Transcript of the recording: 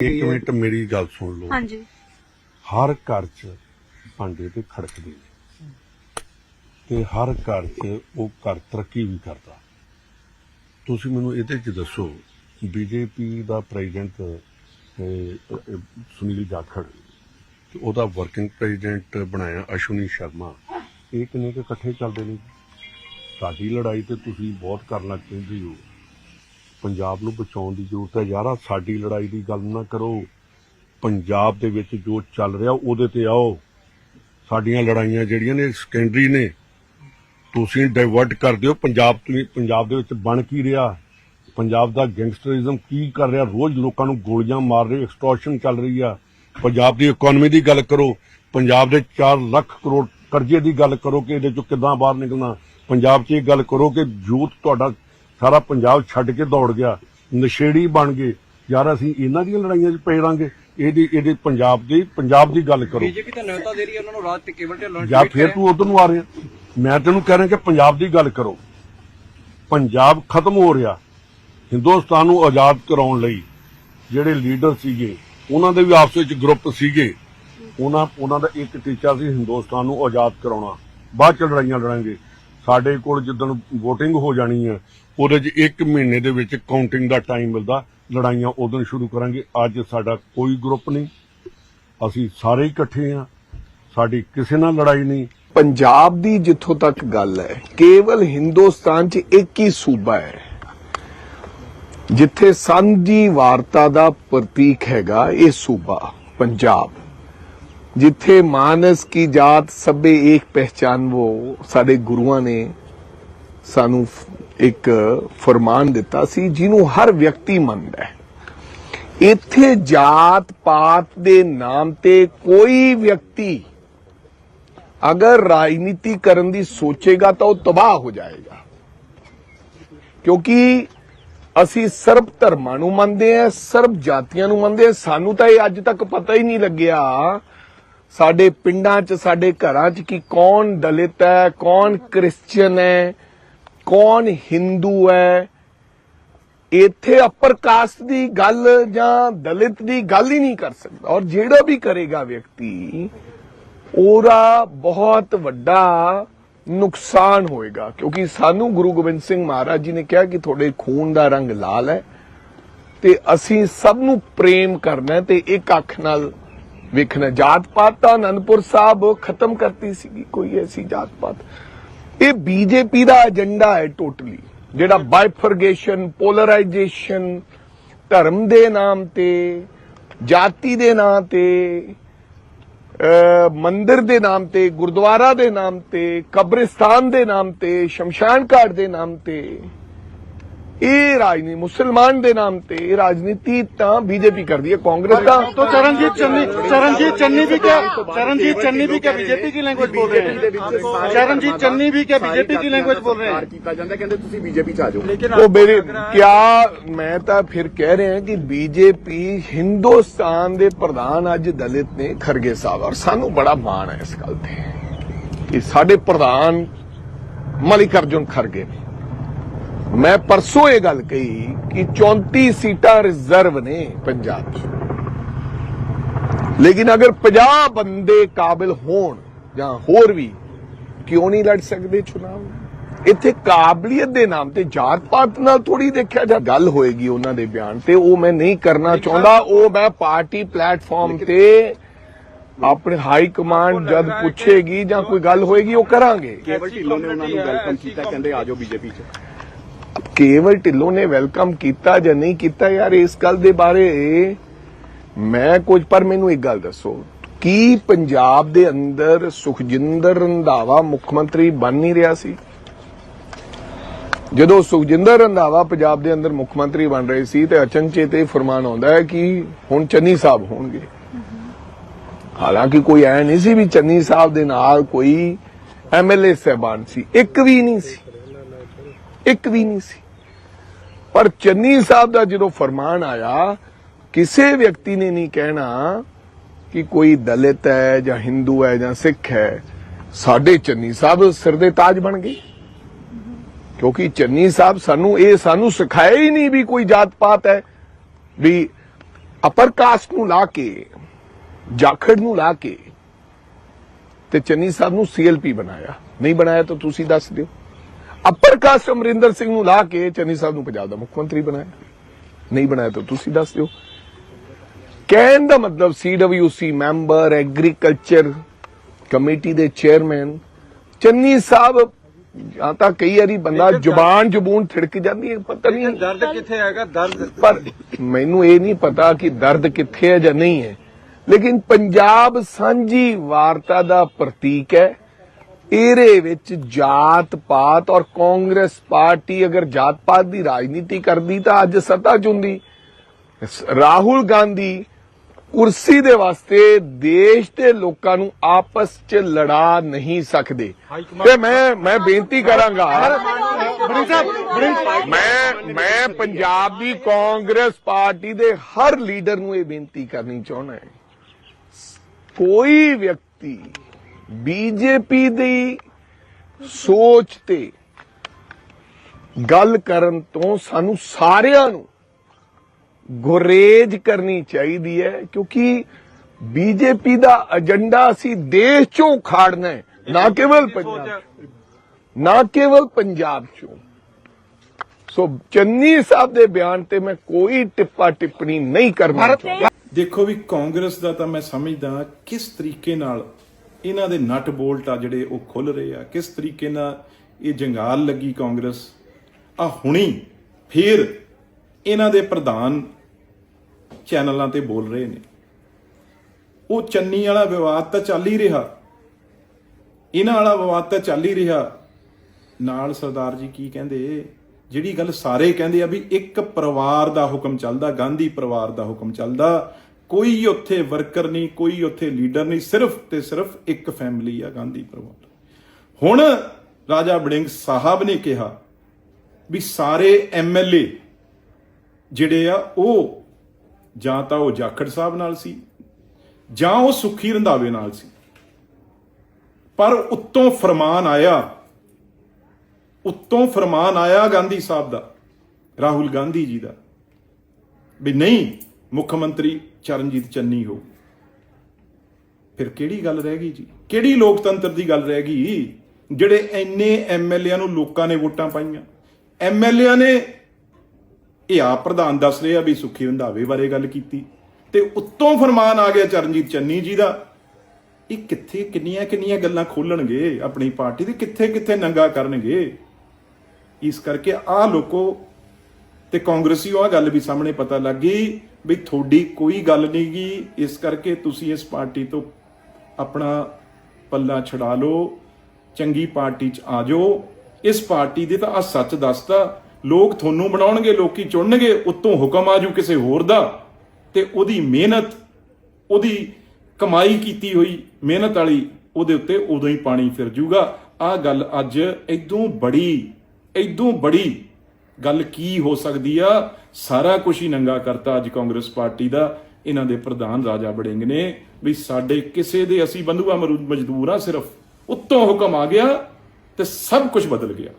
ਇੱਕ ਮਿੰਟ ਮੇਰੀ ਗੱਲ ਸੁਣ ਲਓ। ਹਾਂਜੀ। ਹਰ ਘਰ 'ਚ ਭਾਂਡੇ ਤੇ ਖੜਕਦੇ ਨੇ ਤੇ ਹਰ ਘਰ 'ਚ ਉਹ ਘਰ ਤਰੱਕੀ ਵੀ ਕਰਦਾ। ਤੁਸੀਂ ਮੈਨੂੰ ਇਹਦੇ 'ਚ ਦੱਸੋ ਬੀਜੇਪੀ ਦਾ ਪ੍ਰੈਜ਼ੀਡੈਂਟ ਸੁਨੀਲ ਜਾਖੜ ਤੇ ਉਹਦਾ ਵਰਕਿੰਗ ਪ੍ਰੈਜ਼ੀਡੈਂਟ ਬਣਾਇਆ ਅਸ਼ਵਨੀ ਸ਼ਰਮਾ ਇਹ ਕਿੰਨੇ ਇਕੱਠੇ ਚੱਲਦੇ ਨੇ? ਸਾਡੀ ਲੜਾਈ ਤੇ ਤੁਸੀਂ ਬਹੁਤ ਕਰਨ ਲੱਗ ਪੈਂਦੇ ਹੋ। ਪੰਜਾਬ ਨੂੰ ਬਚਾਉਣ ਦੀ ਜ਼ਰੂਰਤ ਹੈ। ਯਾਰਾ, ਸਾਡੀ ਲੜਾਈ ਦੀ ਗੱਲ ਨਾ ਕਰੋ। ਪੰਜਾਬ ਦੇ ਵਿੱਚ ਜੋ ਚੱਲ ਰਿਹਾ, ਉਹਦੇ ਤੇ ਆਓ। ਸਾਡੀਆਂ ਲੜਾਈਆਂ ਜਿਹੜੀਆਂ ਨੇ ਸੈਕੰਡਰੀ ਨੇ, ਤੁਸੀਂ ਡਾਇਵਰਟ ਕਰ ਦਿਓ। ਪੰਜਾਬ ਪੰਜਾਬ ਦੇ ਵਿੱਚ ਬਣ ਕੀ ਰਿਹਾ? ਪੰਜਾਬ ਦਾ ਗੈਂਗਸਟਰਿਜ਼ਮ ਕੀ ਕਰ ਰਿਹਾ? ਰੋਜ਼ ਲੋਕਾਂ ਨੂੰ ਗੋਲੀਆਂ ਮਾਰ ਰਹੇ ਐਕਸਟੋਰਸ਼ਨ ਚੱਲ ਰਹੀ ਆ। ਪੰਜਾਬ ਦੀ ਇਕਨੋਮੀ ਦੀ ਗੱਲ ਕਰੋ। ਪੰਜਾਬ ਦੇ 4 ਲੱਖ ਕਰੋੜ ਕਰਜ਼ੇ ਦੀ ਗੱਲ ਕਰੋ ਕਿ ਇਹਦੇ ਚੋਂ ਕਿੱਦਾਂ ਬਾਹਰ ਨਿਕਲਣਾ। ਪੰਜਾਬ 'ਚ ਇਹ ਗੱਲ ਕਰੋ ਕਿ ਯੂਥ ਤੁਹਾਡਾ ਸਾਰਾ ਪੰਜਾਬ ਛੱਡ ਕੇ ਦੌੜ ਗਿਆ ਨਸ਼ੇੜੀ ਬਣ ਗਏ। ਯਾਰ ਅਸੀਂ ਇਹਨਾਂ ਦੀਆਂ ਲੜਾਈਆਂ 'ਚ ਪਏ ਰਾਂਗੇ। ਇਹਦੀ ਇਹਦੇ ਪੰਜਾਬ ਦੀ ਪੰਜਾਬ ਦੀ ਗੱਲ ਕਰੋ। ਬੀਜੇਪੀ ਤਾਂ ਨਿਯੋਤਾ ਦੇ ਰਹੀ ਹੈ ਉਹਨਾਂ ਨੂੰ ਰਾਜ ਤੇ ਕੇਵਲ ਢਿੱਲੋਂ ਜਾਂ ਫਿਰ। ਤੂੰ ਉਧਰ ਨੂੰ ਆ ਰਿਹਾ। ਮੈਂ ਤੈਨੂੰ ਕਹਿ ਰਿਹਾ ਕਿ ਪੰਜਾਬ ਦੀ ਗੱਲ ਕਰੋ। ਪੰਜਾਬ ਖਤਮ ਹੋ ਰਿਹਾ। ਹਿੰਦੁਸਤਾਨ ਨੂੰ ਆਜ਼ਾਦ ਕਰਾਉਣ ਲਈ ਜਿਹੜੇ ਲੀਡਰ ਸੀਗੇ ਉਹਨਾਂ ਦੇ ਵੀ ਆਪਸ ਵਿੱਚ ਗਰੁੱਪ ਸੀਗੇ। ਉਹਨਾਂ ਉਹਨਾਂ ਦਾ ਇੱਕ ਟੀਚਾ ਸੀ ਹਿੰਦੁਸਤਾਨ ਨੂੰ ਆਜ਼ਾਦ ਕਰਾਉਣਾ। ਬਾਅਦ ਚ ਲੜਾਈਆਂ ਲੜਾਂਗੇ। ਸਾਡੇ ਕੋਲ ਜਦੋਂ VOTING ਹੋ ਜਾਣੀ ਹੈ ਉਹਦੇ 'ਚ ਇੱਕ ਮਹੀਨੇ ਦੇ ਵਿੱਚ ਕਾਊਂਟਿੰਗ ਦਾ ਟਾਈਮ ਮਿਲਦਾ। ਲੜਾਈਆਂ ਉਦੋਂ ਸ਼ੁਰੂ ਕਰਾਂਗੇ। ਅੱਜ ਸਾਡਾ ਕੋਈ ਗਰੁੱਪ ਨਹੀਂ। ਅਸੀਂ ਸਾਰੇ ਇਕੱਠੇ ਆ ਸਾਡੀ ਕਿਸੇ ਨਾਲ ਲੜਾਈ ਨਹੀਂ। ਪੰਜਾਬ ਦੀ ਜਿੱਥੋਂ ਤੱਕ ਗੱਲ ਹੈ, ਕੇਵਲ ਹਿੰਦੁਸਤਾਨ 'ਚ ਇੱਕ ਹੀ ਸੂਬਾ ਹੈ, ਜਿੱਥੇ ਸਾਂਝੀ ਵਾਰਤਾ ਦਾ ਪ੍ਰਤੀਕ ਹੈਗਾ ਇਹ ਸੂਬਾ, ਪੰਜਾਬ। ਜਿੱਥੇ ਮਾਨਸ ਕੀ ਜਾਤ ਸਭੇ ਇੱਕ ਪਹਿਚਾਨ ਉਹ ਸਾਡੇ ਗੁਰੂਆਂ ਨੇ ਸਾਨੂੰ ਇੱਕ ਫਰਮਾਨ ਦਿੱਤਾ ਸੀ, ਜਿਹਨੂੰ ਹਰ ਵਿਅਕਤੀ ਮੰਨਦਾ ਹੈ। ਇੱਥੇ ਜਾਤ ਪਾਤ ਦੇ ਨਾਮ ਤੇ ਕੋਈ ਵਿਅਕਤੀ ਅਗਰ ਰਾਜਨੀਤੀ ਕਰਨ ਦੀ ਸੋਚੇਗਾ ਤਾਂ ਉਹ ਤਬਾਹ ਹੋ ਜਾਏਗਾ। ਕਿਉਂਕਿ ਅਸੀਂ ਸਰਬ ਧਰਮਾਂ ਨੂੰ ਮੰਨਦੇ ਹਾਂ, ਸਰਬ ਜਾਤੀਆਂ ਨੂੰ ਮੰਨਦੇ ਹਾਂ। ਸਾਨੂੰ ਤਾਂ ਇਹ ਅੱਜ ਤੱਕ ਪਤਾ ਹੀ ਨਹੀਂ ਲੱਗਿਆ ਸਾਡੇ ਪਿੰਡਾਂ 'ਚ, ਸਾਡੇ ਘਰਾਂ 'ਚ ਕਿ ਕੌਣ ਦਲਿਤ ਹੈ, ਕੌਣ ਕ੍ਰਿਸਚੀਅਨ ਹੈ। ਕੌਣ ਹਿੰਦੂ ਹੈ? ਇੱਥੇ ਅਪਰ ਕਾਸਟ ਦੀ ਗੱਲ ਜਾਂ ਦਲਿਤ ਦੀ ਗੱਲ ਹੀ ਨਹੀਂ ਕਰ ਸਕਦਾ। ਔਰ ਜਿਹੜਾ ਵੀ ਕਰੇਗਾ ਵਿਅਕਤੀ, ਉਹਦਾ ਬਹੁਤ ਵੱਡਾ ਨੁਕਸਾਨ ਹੋਏਗਾ। ਕਿਉਂਕਿ ਸਾਨੂੰ ਗੁਰੂ ਗੋਬਿੰਦ ਸਿੰਘ ਮਹਾਰਾਜ ਜੀ ਨੇ ਕਿਹਾ ਕਿ ਤੁਹਾਡੇ ਖੂਨ ਦਾ ਰੰਗ ਲਾਲ ਹੈ ਤੇ ਅਸੀਂ ਸਭ ਨੂੰ ਪ੍ਰੇਮ ਕਰਨਾ ਤੇ ਇੱਕ ਅੱਖ ਨਾਲ ਵੇਖਣਾ। ਜਾਤ ਪਾਤ ਤਾਂ ਅਨੰਦਪੁਰ ਸਾਹਿਬ ਖਤਮ ਕਰਤੀ ਸੀਗੀ, ਕੋਈ ਐਸੀ ਜਾਤ ਪਾਤ ਇਹ ਬੀਜੇਪੀ ਦਾ ਏਜੰਡਾ ਹੈ ਟੋਟਲੀ ਜਿਹੜਾ ਬਾਈਫਰਗੇਸ਼ਨ ਪੋਲਰਾਈਜੇਸ਼ਨ ਧਰਮ ਦੇ ਨਾਮ ਤੇ, ਜਾਤੀ ਦੇ ਨਾਮ ਤੇ ਮੰਦਿਰ ਦੇ ਨਾਮ ਤੇ, ਗੁਰਦੁਆਰਾ ਦੇ ਨਾਮ ਤੇ, ਕਬਰਿਸਤਾਨ ਦੇ ਨਾਮ ਤੇ, ਸ਼ਮਸ਼ਾਨ ਘਾਟ ਦੇ ਨਾਮ ਤੇ ਇਹ ਰਾਜਨੀਤੀ ਮੁਸਲਮਾਨ ਦੇ ਨਾਮ ਤੇ ਇਹ ਰਾਜਨੀਤੀ ਤਾਂ ਬੀਜੇਪੀ ਕਰਦੀ ਹੈ ਕਾਂਗਰਸ ਤਾਂ तो चरणजीत चन्नी चरणजीत चन्नी भी क्या चरणजीत चन्नी भी क्या बीजेपी की लैंग्वेज बोल रहे हैं चरणजीत चन्नी भी क्या बीजेपी की लैंग्वेज बोल रहे हैं ਕੀਤਾ ਜਾਂਦਾ ਕਹਿੰਦੇ ਤੁਸੀਂ ਬੀਜੇਪੀ ਚ ਆ ਜਾਓ ਉਹ ਮੇਰੇ ਕਿਆ ਮੈਂ ਤਾਂ ਫਿਰ ਕਹਿ ਰਿਹਾ ਕਿ ਬੀਜੇਪੀ ਹਿੰਦੁਸਤਾਨ ਦੇ ਪ੍ਰਧਾਨ ਅੱਜ ਦਲਿਤ ਨੇ ਖਰਗੇ ਸਾਹਿਬ ਔਰ ਸਾਨੂੰ ਬੜਾ ਮਾਣ ਹੈ ਇਸ ਗੱਲ ਤੇ ਕਿ ਸਾਡੇ ਪ੍ਰਧਾਨ ਮਲਿਕ ਅਰਜੁਨ ਖਰਗੇ ਨੇ ਮੈਂ ਪਰਸੋਂ ਇਹ ਗੱਲ ਕਹੀ ਕਿ 34 ਸੀਟਾਂ ਰਿਜ਼ਰਵ ਨੇ ਪੰਜਾਬ 'ਚ। ਲੇਕਿਨ ਅਗਰ 50 ਬੰਦੇ ਕਾਬਿਲ ਹੋਣ ਜਾਂ ਹੋਰ ਵੀ ਕਿਉਂ ਨਹੀਂ ਲੜ ਸਕਦੇ ਚੁਣਾਵ? ਇੱਥੇ ਕਾਬਲੀਅਤ ਦੇ ਨਾਮ ਤੇ ਜਾਤ ਪਾਤ ਨਾਲ ਥੋੜੀ ਦੇਖਿਆ ਜਾ ਗੱਲ ਹੋਏਗੀ ਉਹਨਾਂ ਦੇ ਬਿਆਨ ਤੇ ਉਹ ਮੈਂ ਨਹੀਂ ਕਰਨਾ ਚਾਹੁੰਦਾ ਉਹ ਮੈਂ ਪਾਰਟੀ ਪਲੇਟਫਾਰਮ ਤੇ ਆਪਣੇ ਹਾਈ ਕਮਾਂਡ ਜਦ ਪੁੱਛੇਗੀ ਜਾਂ ਕੋਈ ਗੱਲ ਹੋਏਗੀ ਉਹ ਕਰਾਂਗੇ। ਕੇਵਲ ਢਿੱਲੋਂ ਨੇ ਉਹਨਾਂ ਨੂੰ ਵੈਲਕਮ ਕੀਤਾ ਕਹਿੰਦੇ ਆ ਜਾਓ ਬੀਜੇਪੀ ਚ। ਕੇਵਲ ਢਿੱਲੋਂ ਨੇ ਵੈਲਕਮ ਕੀਤਾ ਜਾਂ ਨਹੀਂ ਕੀਤਾ ਯਾਰ, ਇਸ ਗੱਲ ਦੇ ਬਾਰੇ ਮੈਂ ਕੁਝ, ਪਰ ਮੈਨੂੰ ਇੱਕ ਗੱਲ ਦੱਸੋ। ਕੀ ਪੰਜਾਬ ਦੇ ਅੰਦਰ ਸੁਖਜਿੰਦਰ ਰੰਧਾਵਾ ਮੁੱਖ ਮੰਤਰੀ ਬਣ ਨਹੀਂ ਰਿਹਾ ਸੀ? ਜਦੋਂ ਸੁਖਜਿੰਦਰ ਰੰਧਾਵਾ ਪੰਜਾਬ ਦੇ ਅੰਦਰ ਮੁੱਖ ਮੰਤਰੀ ਬਣ ਰਹੇ ਸੀ, ਤੇ ਅਚਨਚੇਤ ਇਹ ਫਰਮਾਨ ਆਉਂਦਾ ਹੈ ਕਿ ਹੁਣ ਚੰਨੀ ਸਾਹਿਬ ਹੋਣਗੇ। ਹਾਲਾਂਕਿ ਕੋਈ ਐ ਨਹੀਂ ਸੀ ਵੀ ਚੰਨੀ ਸਾਹਿਬ ਦੇ ਨਾਲ ਕੋਈ ਐਮਐਲਏ ਸਹਿਬਾਨ ਸੀ। ਇੱਕ ਵੀ ਨਹੀਂ ਸੀ। ਇੱਕ ਵੀ ਨਹੀਂ ਸੀ। ਪਰ ਚੰਨੀ ਸਾਹਿਬ ਦਾ ਜਦੋਂ ਫਰਮਾਨ ਆਇਆ, ਕਿਸੇ ਵਿਅਕਤੀ ਨੇ ਨਹੀਂ ਕਹਿਣਾ ਕਿ ਕੋਈ ਦਲਿਤ ਹੈ ਜਾਂ ਹਿੰਦੂ ਹੈ ਜਾਂ ਸਿੱਖ ਹੈ, ਸਾਡੇ ਚੰਨੀ ਸਾਹਿਬ ਸਿਰ ਦੇ ਤਾਜ ਬਣ ਗਏ। ਕਿਉਂਕਿ ਚੰਨੀ ਸਾਹਿਬ ਸਾਨੂੰ ਇਹ ਸਾਨੂੰ ਸਿਖਾਇਆ ਹੀ ਨਹੀਂ ਵੀ ਕੋਈ ਜਾਤ ਪਾਤ ਹੈ, ਵੀ ਅਪਰ ਕਾਸਟ ਨੂੰ ਲਾ ਕੇ, ਜਾਖੜ ਨੂੰ ਲਾ ਕੇ ਤੇ ਚੰਨੀ ਸਾਹਿਬ ਨੂੰ ਸੀਐਲਪੀ ਬਣਾਇਆ। ਨਹੀਂ ਬਣਾਇਆ ਤਾਂ ਤੁਸੀਂ ਦੱਸ ਦਿਓ। ਅਪਰ ਕਾਸਟ ਅਮਰਿੰਦਰ ਸਿੰਘ ਨੂੰ ਲਾ ਕੇ ਚੰਨੀ ਸਾਹਿਬ ਨੂੰ ਪੰਜਾਬ ਦਾ ਮੁੱਖ ਮੰਤਰੀ ਬਣਾਇਆ। ਨਹੀਂ ਬਣਾਇਆ ਤਾਂ ਤੁਸੀਂ ਦੱਸ ਦਿਓ। ਕਹਿਣ ਦਾ ਮਤਲਬ ਸੀਡਬਲਯੂਸੀ ਮੈਂਬਰ ਐਗਰੀਕਲਚਰ ਕਮੇਟੀ ਦੇ ਚੇਅਰਮੈਨ ਚੰਨੀ ਸਾਹਿਬ ਜਾਂ ਤਾਂ ਕਈ ਵਾਰੀ ਬੰਦਾ ਜ਼ੁਬਾਨ ਜ਼ਬੂਨ ਥਿੜਕ ਜਾਂਦੀ ਹੈ ਪਤਾ ਨਹੀਂ। ਦਰਦ ਕਿੱਥੇ ਹੈਗਾ? ਦਰਦ ਪਰ ਮੈਨੂੰ ਇਹ ਨਹੀਂ ਪਤਾ ਕਿ ਦਰਦ ਕਿੱਥੇ ਹੈ ਜਾਂ ਨਹੀਂ ਹੈ। ਲੇਕਿਨ ਪੰਜਾਬ ਸਾਂਝੀ ਵਾਰਤਾ ਦਾ ਪ੍ਰਤੀਕ ਹੈ। ਇਹਦੇ ਵਿੱਚ ਜਾਤ ਪਾਤ ਔਰ ਕਾਂਗਰਸ ਪਾਰਟੀ ਅਗਰ ਜਾਤ ਪਾਤ ਦੀ ਰਾਜਨੀਤੀ ਕਰਦੀ ਤਾਂ ਅੱਜ ਸੱਤਾ 'ਚ ਹੁੰਦੀ ਸ- ਰਾਹੁਲ ਗਾਂਧੀ ਕੁਰਸੀ ਦੇ ਵਾਸਤੇ ਦੇਸ਼ ਦੇ ਲੋਕਾਂ ਨੂੰ ਆਪਸ 'ਚ ਲੜਾ ਨਹੀਂ ਸਕਦੇ। ਤੇ ਮੈਂ ਮੈਂ ਬੇਨਤੀ ਕਰਾਂਗਾ ਮੈਂ ਮੈਂ ਪੰਜਾਬ ਦੀ ਕਾਂਗਰਸ ਪਾਰਟੀ ਦੇ ਹਰ ਲੀਡਰ ਨੂੰ ਇਹ ਬੇਨਤੀ ਕਰਨੀ ਚਾਹੁੰਦਾ ਹਾਂ। ਕੋਈ ਵਿਅਕਤੀ ਬੀਜੇਪੀ ਦੀ ਸੋਚ ਤੇ ਗੱਲ ਕਰਨ ਤੋਂ ਸਾਨੂੰ ਸਾਰਿਆਂ ਨੂੰ ਗੁਰੇਜ ਕਰਨੀ ਚਾਹੀਦੀ ਹੈ ਕਿਉਂਕਿ ਬੀਜੇਪੀ ਦਾ ਏਜੰਡਾ ਅਸੀਂ ਦੇਸ਼ ਚੋਂ ਖਾੜਨਾ ਹੈ ਨਾ ਕੇਵਲ ਪੰਜਾਬ। ਨਾ ਕੇਵਲ ਪੰਜਾਬ ਚੋਂ। ਸੋ ਚੰਨੀ ਸਾਹਿਬ ਦੇ ਬਿਆਨ ਤੇ ਮੈਂ ਕੋਈ ਟਿੱਪਾ ਟਿੱਪਣੀ ਨਹੀਂ ਕਰਨਾ ਚਾਹੁੰਦਾ। ਦੇਖੋ ਵੀ ਕਾਂਗਰਸ ਦਾ ਤਾਂ ਮੈਂ ਸਮਝਦਾ ਕਿਸ ਤਰੀਕੇ ਨਾਲ ਇਹਨਾਂ ਦੇ ਨਟ ਬੋਲਟ ਆ ਜਿਹੜੇ ਉਹ ਖੁੱਲ ਰਹੇ ਆ। ਕਿਸ ਤਰੀਕੇ ਨਾਲ ਇਹ ਜੰਗਾਲ ਲੱਗੀ ਕਾਂਗਰਸ? ਆ ਹੁਣੀ ਫਿਰ ਇਹਨਾਂ ਦੇ ਪ੍ਰਧਾਨ ਚੈਨਲਾਂ ਤੇ ਬੋਲ ਰਹੇ ਨੇ। ਉਹ ਚੰਨੀ ਵਾਲਾ ਵਿਵਾਦ ਤਾਂ ਚੱਲ ਹੀ ਰਿਹਾ। ਇਹਨਾਂ ਵਾਲਾ ਵਿਵਾਦ ਤਾਂ ਚੱਲ ਹੀ ਰਿਹਾ। ਨਾਲ ਸਰਦਾਰ ਜੀ ਕੀ ਕਹਿੰਦੇ? ਜਿਹੜੀ ਗੱਲ ਸਾਰੇ ਕਹਿੰਦੇ ਆ ਵੀ ਇੱਕ ਪਰਿਵਾਰ ਦਾ ਹੁਕਮ ਚੱਲਦਾ, ਗਾਂਧੀ ਪਰਿਵਾਰ ਦਾ ਹੁਕਮ ਚੱਲਦਾ ਕੋਈ ਉੱਥੇ ਵਰਕਰ ਨਹੀਂ, ਕੋਈ ਉੱਥੇ ਲੀਡਰ ਨਹੀਂ, ਸਿਰਫ ਤੇ ਸਿਰਫ ਇੱਕ ਫੈਮਿਲੀ ਆ ਗਾਂਧੀ ਪਰਿਵਾਰ ਹੁਣ ਰਾਜਾ ਬੜਿੰਗ ਸਾਹਿਬ ਨੇ ਕਿਹਾ ਵੀ ਸਾਰੇ ਐਮਐਲਏ ਜਿਹੜੇ ਆ, ਉਹ ਜਾਂ ਤਾਂ ਉਹ ਜਾਖੜ ਸਾਹਿਬ ਨਾਲ ਸੀ, ਜਾਂ ਉਹ ਸੁਖੀ ਰੰਧਾਵੇ ਨਾਲ ਸੀ। ਪਰ ਉੱਤੋਂ ਫਰਮਾਨ ਆਇਆ, ਉੱਤੋਂ ਫਰਮਾਨ ਆਇਆ ਗਾਂਧੀ ਸਾਹਿਬ ਦਾ, ਰਾਹੁਲ ਗਾਂਧੀ ਜੀ ਦਾ, ਵੀ ਨਹੀਂ, ਮੁੱਖ ਮੰਤਰੀ ਚਰਨਜੀਤ ਚੰਨੀ ਹੋ। ਫਿਰ ਕਿਹੜੀ ਗੱਲ ਰਹਿ ਗਈ ਜੀ? ਕਿਹੜੀ ਲੋਕਤੰਤਰ ਦੀ ਗੱਲ ਰਹਿ ਗਈ? ਜਿਹੜੇ ਐਨੇ ਐਮਐਲਏਆਂ ਨੂੰ ਲੋਕਾਂ ਨੇ ਵੋਟਾਂ ਪਾਈਆਂ। ਐਮਐਲਏਆਂ ਨੇ ਇਹ ਆਪ ਪ੍ਰਧਾਨ ਦੱਸ ਰਿਹਾ ਵੀ ਸੁਖੀ ਰੰਧਾਵੇ ਬਾਰੇ ਗੱਲ ਕੀਤੀ। ਤੇ ਉੱਤੋਂ ਫਰਮਾਨ ਆ ਗਿਆ ਚਰਨਜੀਤ ਚੰਨੀ ਜੀ ਦਾ, ਇਹ ਕਿੱਥੇ ਕਿੰਨੀਆਂ ਕਿੰਨੀਆਂ ਗੱਲਾਂ ਖੋਲਣਗੇ ਆਪਣੀ ਪਾਰਟੀ ਦੇ, ਕਿੱਥੇ ਕਿੱਥੇ ਨੰਗਾ ਕਰਨਗੇ। ਇਸ ਕਰਕੇ ਆ ਲੋਕੋ ਤੇ ਕਾਂਗਰਸੀਓ ਆ ਗੱਲ ਵੀ ਸਾਹਮਣੇ ਪਤਾ ਲੱਗ ਗਈ ਵੀ ਤੁਹਾਡੀ ਕੋਈ ਗੱਲ ਨਹੀਂ ਗੀ। ਇਸ ਕਰਕੇ ਤੁਸੀਂ ਇਸ ਪਾਰਟੀ ਤੋਂ ਆਪਣਾ ਪੱਲਾ ਛਡਾ ਲਓ, ਚੰਗੀ ਪਾਰਟੀ 'ਚ ਆ ਜਾਓ। ਇਸ ਪਾਰਟੀ ਦੇ ਤਾਂ ਆ ਸੱਚ ਦੱਸਦਾ ਲੋਕ ਤੁਹਾਨੂੰ ਬਣਾਉਣਗੇ, ਲੋਕੀ ਚੁਣਨਗੇ, ਉਤੋਂ ਹੁਕਮ ਆਜੂ ਕਿਸੇ ਹੋਰ ਦਾ। ਤੇ ਉਹਦੀ ਮਿਹਨਤ, ਉਹਦੀ ਕਮਾਈ ਕੀਤੀ ਹੋਈ ਮਿਹਨਤ ਵਾਲੀ, ਉਹਦੇ ਉੱਤੇ ਉਦੋਂ ਹੀ ਪਾਣੀ ਫਿਰ ਜੂਗਾ। ਆ ਗੱਲ ਅੱਜ ਇਦੋਂ ਬੜੀ ਇਦੋਂ ਬੜੀ ਗੱਲ ਕੀ ਹੋ ਸਕਦੀ ਆ? ਸਾਰਾ ਕੁਝ ਹੀ ਨੰਗਾ ਕਰਤਾ ਅੱਜ ਕਾਂਗਰਸ ਪਾਰਟੀ ਦਾ। ਇਹਨਾਂ ਦੇ ਪ੍ਰਧਾਨ ਰਾਜਾ ਬੜਿੰਗ ਨੇ ਵੀ ਸਾਡੇ ਕਿਸੇ ਦੇ ਅਸੀਂ ਬੰਧੂਆ ਮਰੂ- ਮਜ਼ਦੂਰ ਆ ਸਿਰਫ। ਉੱਤੋਂ ਹੁਕਮ ਆ ਗਿਆ ਤੇ ਸਭ ਕੁਝ ਬਦਲ ਗਿਆ।